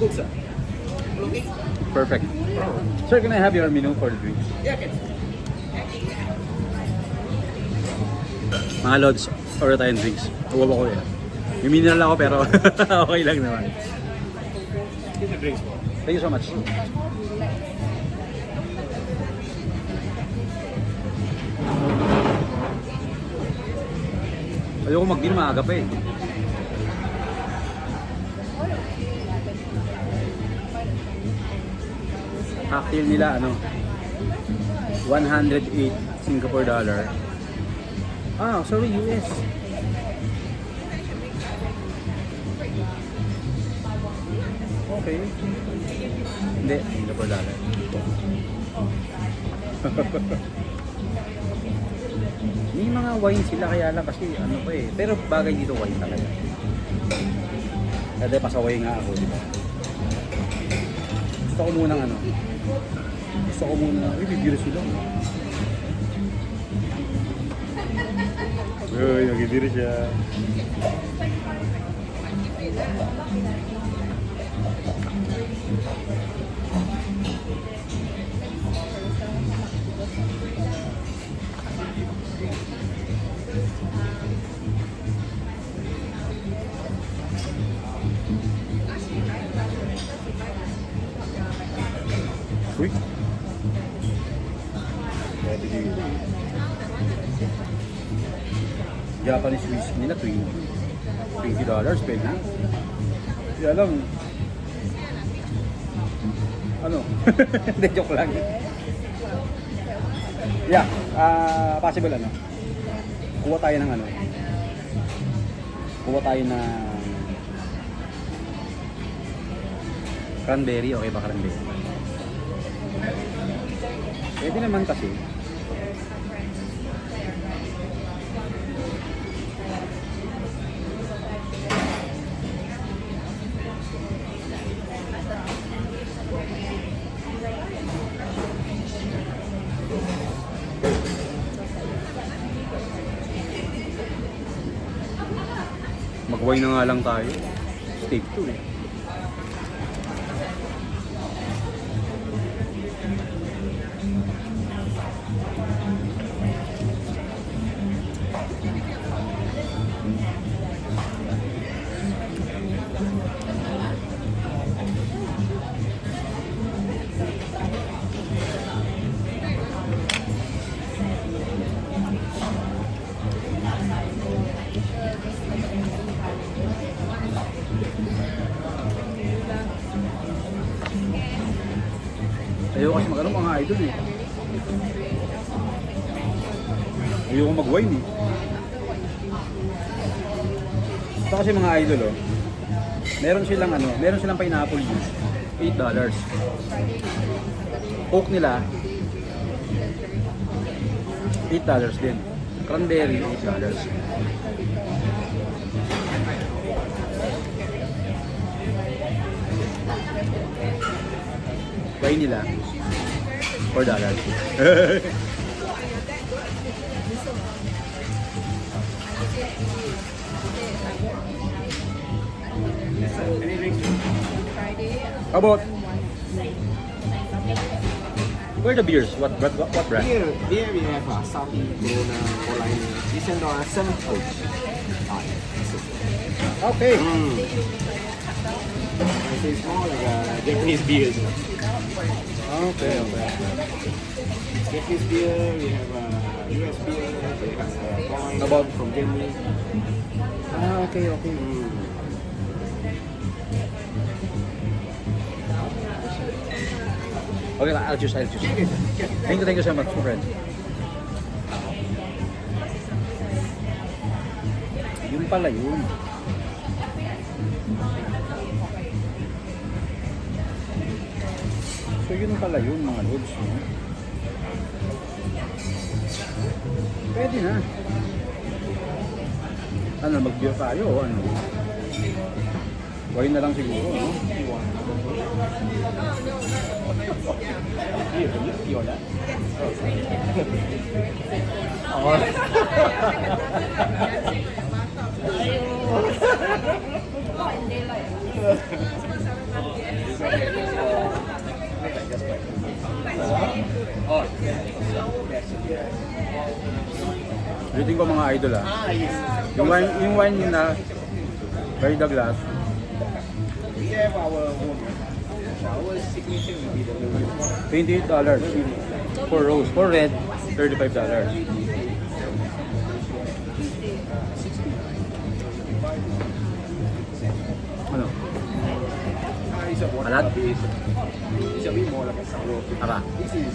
Okay? Perfect. Sir, can I have your menu for the drinks? Yeah, can. Mga lods, order tayong drinks. Uwawa ko eh. May mineral ako pero okay lang naman. Give drinks. Thank you so much. Ayoko mag-deal maaga pa eh. Cocktail nila ano 108 Singapore dollar. Ah, sorry, US. Okay. Hindi, Singapore dollar. May mga wine sila kaya lang kasi ano pa eh. Pero bagay dito wine talaga. Kaya pasaway nga ako, di ba? Gusto ko munang ano. Gusto ko muna, uy, bibiro sila. Uy, nagibiro siya. Dito. Japanese whiskey nila, 20. 20 dollars, pwede na. Hindi alam. Ano? Hindi, joke lang. Yeah, ah possible ano. Kuha tayo ng ano. Kuha tayo ng cranberry, okay ba cranberry? Pwede naman kasi. Mag-wine na nga lang tayo. Steak to eh. Ayoko kasi mag-ano mga idol eh. Ayoko mag-wine eh. Ito kasi mga idol oh. Meron silang ano, meron silang pineapple juice. 8 dollars. Coke nila 8 dollars din. Cranberry 8 dollars. Wine nila 4 dollars. Any? How about Where are the beers? What what what, what brand? Here, here we have uh, some Corona Oline. This is uh, seven coach. Okay. Mm. This is more like a Japanese beer. Okay, okay. Japanese beer, we have uh, US beer, we have uh, wine About- from Germany. Ah, okay, okay. Mm. Okay, I'll choose, I'll choose. Thank you, thank you so much, my friend. Yun pala yun. So yun pala yun mga lods. No? Pwede na. Ano, mag-beer tayo o ano? Wine na lang siguro, no? Oo. Rating ko mga idol ah. Ah. Yung wine, yung wine na by the glass, We have our own. Our signature will be the $28 for rose. For red, $35. Ano? Ah, Alat? base. It's a bit more like a sour. Tara. This is